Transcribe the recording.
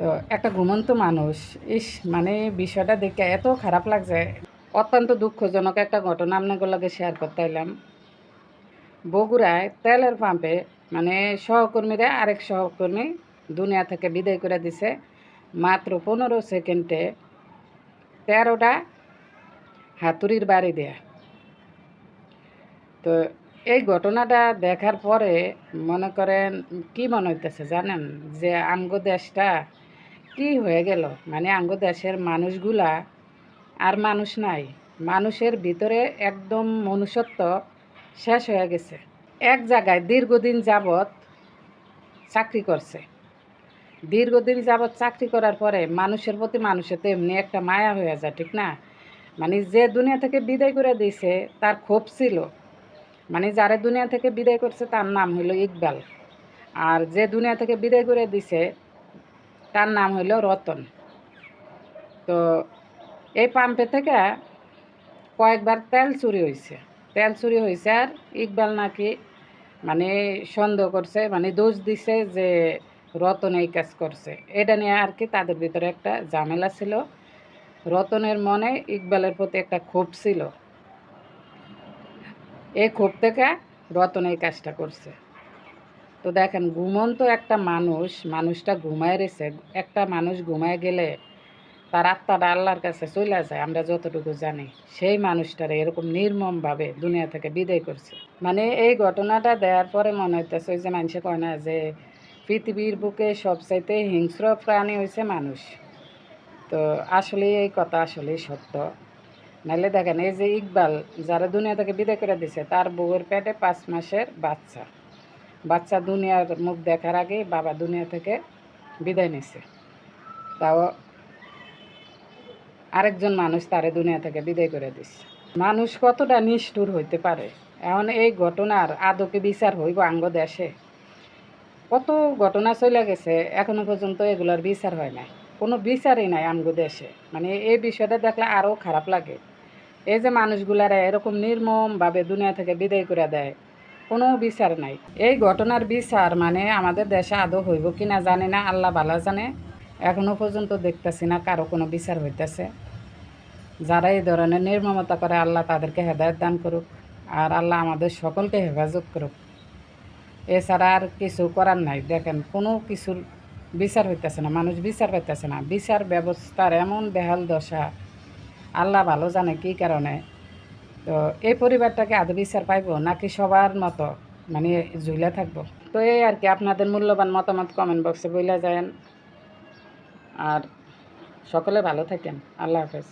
তো একটা ঘুমন্ত মানুষ। ইস মানে বিষয়টা দেখে এত খারাপ লাগছে। অত্যন্ত দুঃখজনক একটা ঘটনা আপনাগুলোকে শেয়ার করতে এলাম। বগুড়ায় তেলের পাম্পে মানে সহকর্মীরা আরেক সহকর্মী দুনিয়া থেকে বিদায় করে দিছে। মাত্র পনেরো সেকেন্ডে তেরোটা হাতুড়ির বাড়ি দেয়া। তো এই ঘটনাটা দেখার পরে মনে করেন, কি মনে হইতেছে জানেন? যে আঙ্গ দেশটা কি হয়ে গেল? মানে আঙ্গ দেশের মানুষগুলা আর মানুষ নাই। মানুষের ভিতরে একদম মনুষ্যত্ব শেষ হয়ে গেছে। এক জায়গায় দীর্ঘদিন যাবৎ চাকরি করছে। দীর্ঘদিন যাবৎ চাকরি করার পরে মানুষের প্রতি মানুষের তো এমনি একটা মায়া হয়ে যায়, ঠিক না? মানে যে দুনিয়া থেকে বিদায় করে দিয়েছে, তার ক্ষোভ ছিল। মানে যারা দুনিয়া থেকে বিদায় করছে, তার নাম হইল ইকবাল। আর যে দুনিয়া থেকে বিদায় করে দিছে তার নাম হইল রতন। তো এই পাম্পে থেকে কয়েকবার তেল চুরি হয়েছে তেল চুরি হয়েছে আর ইকবাল নাকি মানে সন্দেহ করছে মানে দোষ দিছে যে রতন এই কাজ করছে। এটা নিয়ে আর কি তাদের ভিতরে একটা ঝামেলা ছিল। রতনের মনে ইকবালের প্রতি একটা ক্ষোভ ছিল। এই ক্ষোভ থেকে রতন এই কাজটা করছে। তো দেখেন, ঘুমন্ত একটা মানুষ, মানুষটা ঘুমায় রয়েছে। একটা মানুষ ঘুমায় গেলে তার আত্মাটা আল্লাহর কাছে চলে যায়, আমরা যতটুকু জানি। সেই মানুষটারে এরকম নির্মমভাবে দুনিয়া থেকে বিদায় করছে। মানে এই ঘটনাটা দেওয়ার পরে মনে হইতেছে, ওই যে মানুষে কয় না যে, পৃথিবীর বুকে সবচাইতে হিংস্র প্রাণী হয়েছে মানুষ। তো আসলে এই কথা আসলে সত্য। নাহলে দেখেন, এই যে ইকবাল যারা দুনিয়া থেকে বিদায় করে দিছে, তার বউয়ের পেটে পাঁচ মাসের বাচ্চা। বাচ্চা দুনিয়ার মুখ দেখার আগে বাবা দুনিয়া থেকে বিদায় নিছে। তাও আরেকজন মানুষ তারে দুনিয়া থেকে বিদায় করে দিচ্ছে মানুষ কতটা নিষ্ঠুর হইতে পারে? এখন এই ঘটনার আদকে বিচার হইব আঙ্গ দেশে। কত ঘটনা চলে গেছে, এখনও পর্যন্ত এগুলোর বিচার হয় নাই। কোনো বিচারই নাই আঙ্গ দেশে। মানে এই বিষয়টা দেখলে আরও খারাপ লাগে। এই যে মানুষগুলারা এরকম নির্মমভাবে দুনিয়া থেকে বিদায় করে দেয় কোনো বিচার নাই। এই ঘটনার বিচার মানে আমাদের দেশে আদৌ হইব কি না জানি না, আল্লাহ ভালো জানে। এখনও পর্যন্ত দেখতেছি না কারও কোনো বিচার হইতেছে। যারা এই ধরনের নির্মমতা করে, আল্লাহ তাদেরকে হেদায়ত দান করুক আর আল্লাহ আমাদের সকলকে হেফাজত করুক। এছাড়া আর কিছু করার নাই। দেখেন, কোনো কিছুর বিচার হইতেছে না, মানুষ বিচার পাইতেছে না। বিচার ব্যবস্থার এমন বেহাল দশা, আল্লাহ ভালো জানে কী কারণে। তো এই পরিবারটাকে আদৌ বিচার পাইব নাকি সবার মতো? মানে ঝুলে থাকব। তো এই আর কি, আপনাদের মূল্যবান মতামত কমেন্ট বক্সে বইলে যায়েন। আর সকলে ভালো থাকেন। আল্লাহ হাফেজ।